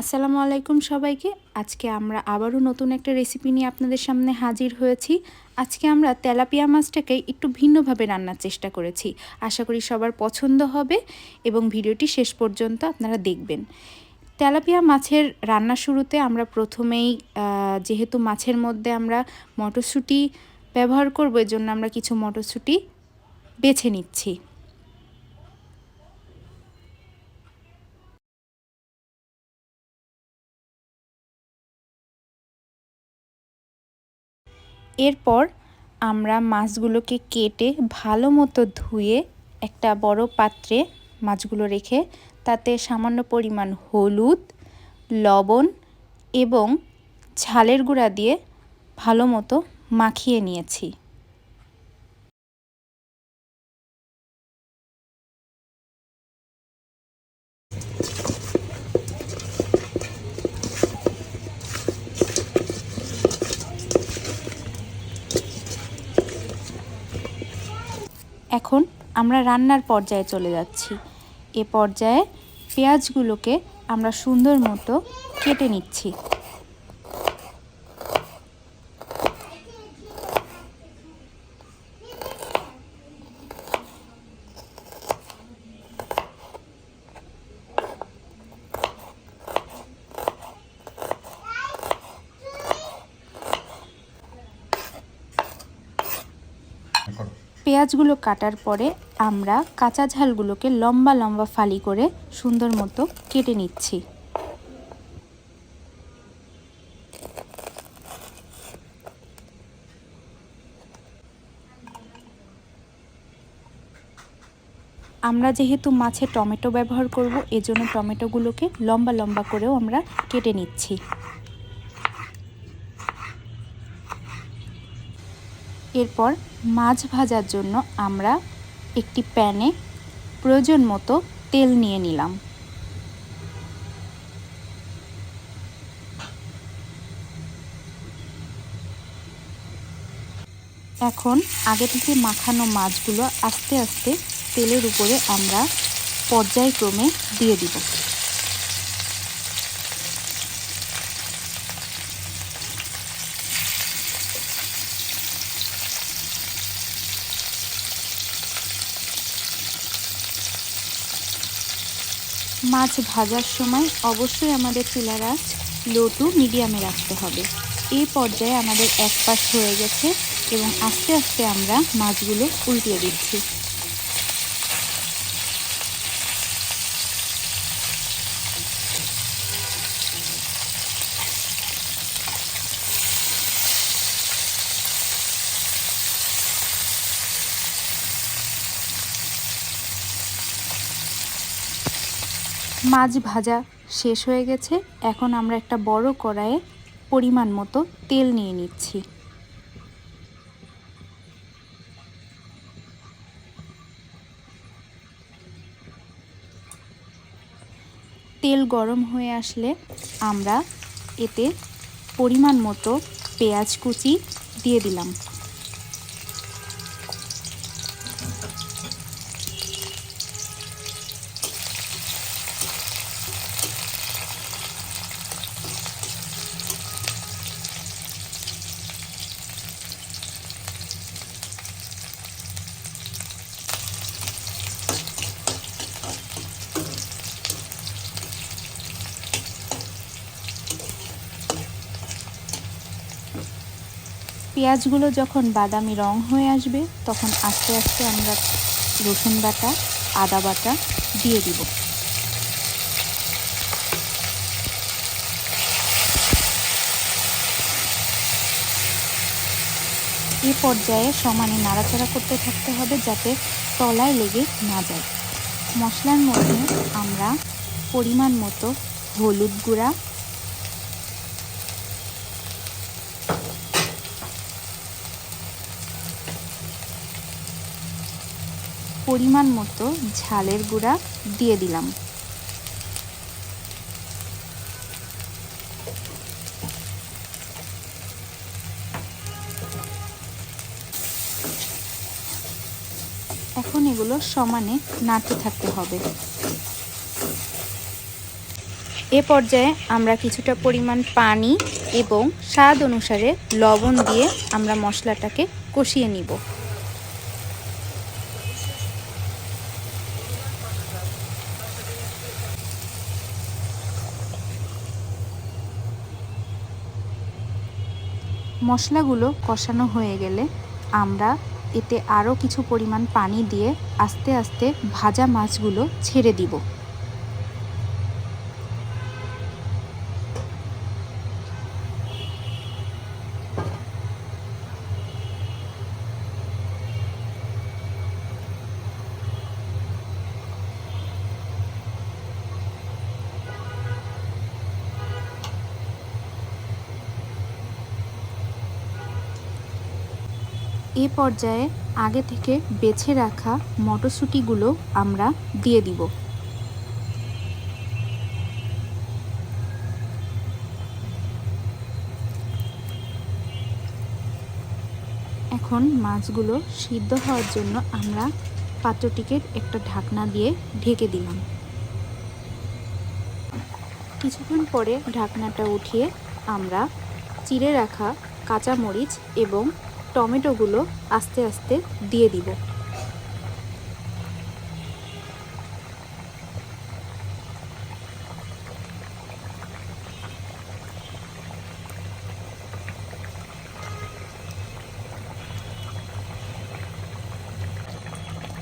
আসসালামু আলাইকুম সবাইকে। আজকে আমরা আবারও নতুন একটা রেসিপি নিয়ে আপনাদের সামনে হাজির হয়েছি। আজকে আমরা তেলাপিয়া মাছটাকে একটু ভিন্নভাবে রান্নার চেষ্টা করেছি। আশা করি সবার পছন্দ হবে এবং ভিডিওটি শেষ পর্যন্ত আপনারা দেখবেন। তেলাপিয়া মাছের রান্না শুরুতে আমরা প্রথমেই যেহেতু মাছের মধ্যে আমরা মটরশুঁটি ব্যবহার করব এর জন্য আমরা কিছু মটরশুঁটি বেছে নিচ্ছি। এরপর আমরা মাছগুলোকে কেটে ভালো মতো ধুয়ে একটা বড় পাত্রে মাছগুলো রেখে তাতে সামান্য পরিমাণ হলুদ, লবণ এবং ঝালের গুঁড়া দিয়ে ভালো মতো মাখিয়ে নিয়েছি। এখন আমরা রান্নার পর্যায়ে চলে যাচ্ছি। এ পর্যায়ে পেঁয়াজগুলোকে আমরা সুন্দর মতো কেটে নিচ্ছি। পেঁয়াজগুলো কাটার পরে আমরা কাঁচা ঝালগুলোকে লম্বা লম্বা ফালি করে সুন্দর মতো কেটে নিচ্ছি। আমরা যেহেতু মাছে টমেটো ব্যবহার করব, এজন্য টমেটোগুলোকে লম্বা লম্বা করেও আমরা কেটে নিচ্ছি। এরপর মাছ ভাজার জন্য আমরা একটি প্যানে প্রয়োজন মতো তেল নিয়ে নিলাম। এখন আগে থেকে মাখানো মাছগুলো আস্তে আস্তে তেলের উপরে আমরা পর্যায়ক্রমে দিয়ে দিব। মাছ ভাজার সময় অবশ্যই আমাদের চুলার আঁচ লো টু মিডিয়ামে রাখতে হবে। এই পর্যায়ে আমাদের এক পাশ হয়ে গেছে এবং আস্তে আস্তে আমরা মাছগুলো উল্টিয়ে দিচ্ছি। মাছ ভাজা শেষ হয়ে গেছে। এখন আমরা একটা বড় কড়াইয়ে পরিমাণ মতো তেল নিয়ে নিচ্ছি। তেল গরম হয়ে আসলে আমরা এতে পরিমাণ মতো পেঁয়াজ কুচি দিয়ে দিলাম। পেঁয়াজগুলো যখন বাদামি রং হয়ে আসবে, তখন আস্তে আস্তে আমরা রসুন বাটা, আদা বাটা দিয়ে দিব। এ পর্যায়ে সমানে নাড়াচাড়া করতে থাকতে হবে যাতে তলায় লেগে না যায়। মশলার মধ্যে আমরা পরিমাণ মতো হলুদ গুঁড়া পরিমাণ মতো ঝালের গুঁড়া দিয়ে দিলাম। এখন এগুলো সমানে নাড়তে থাকতে হবে। এ পর্যায়ে আমরা কিছুটা পরিমাণ পানি এবং স্বাদ অনুসারে লবণ দিয়ে আমরা মশলাটাকে কষিয়ে নিব। মশলাগুলো কষানো হয়ে গেলে আমরা এতে আরও কিছু পরিমাণ পানি দিয়ে আস্তে আস্তে ভাজা মাছগুলো ছেড়ে দিব। এ পর্যায়ে আগে থেকে বেছে রাখা মটরশুঁটিগুলো আমরা দিয়ে দিব। এখন মাছগুলো সিদ্ধ হওয়ার জন্য আমরা পাত্রটিকে একটা ঢাকনা দিয়ে ঢেকে দিলাম। কিছুক্ষণ পরে ঢাকনাটা উঠিয়ে আমরা চিড়ে রাখা কাঁচামরিচ এবং টমেটোগুলো আস্তে আস্তে দিয়ে দিব।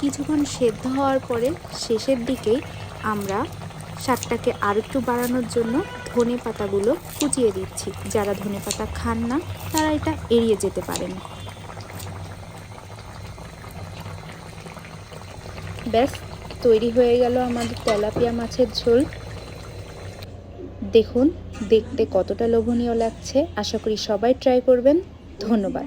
কিছুক্ষণ সেদ্ধ হওয়ার পরে শেষের দিকেই আমরা স্বাদটাকে আর একটু বাড়ানোর জন্য ধনে পাতাগুলো কুচিয়ে দিচ্ছি। যারা ধনে পাতা খান না, তারা এটা এড়িয়ে যেতে পারেন। ব্যাস, তৈরি হয়ে গেল আমাদের তেলাপিয়া মাছের ঝোল। দেখুন, দেখতে কতটা লোভনীয় লাগছে। আশা করি সবাই ট্রাই করবেন। ধন্যবাদ।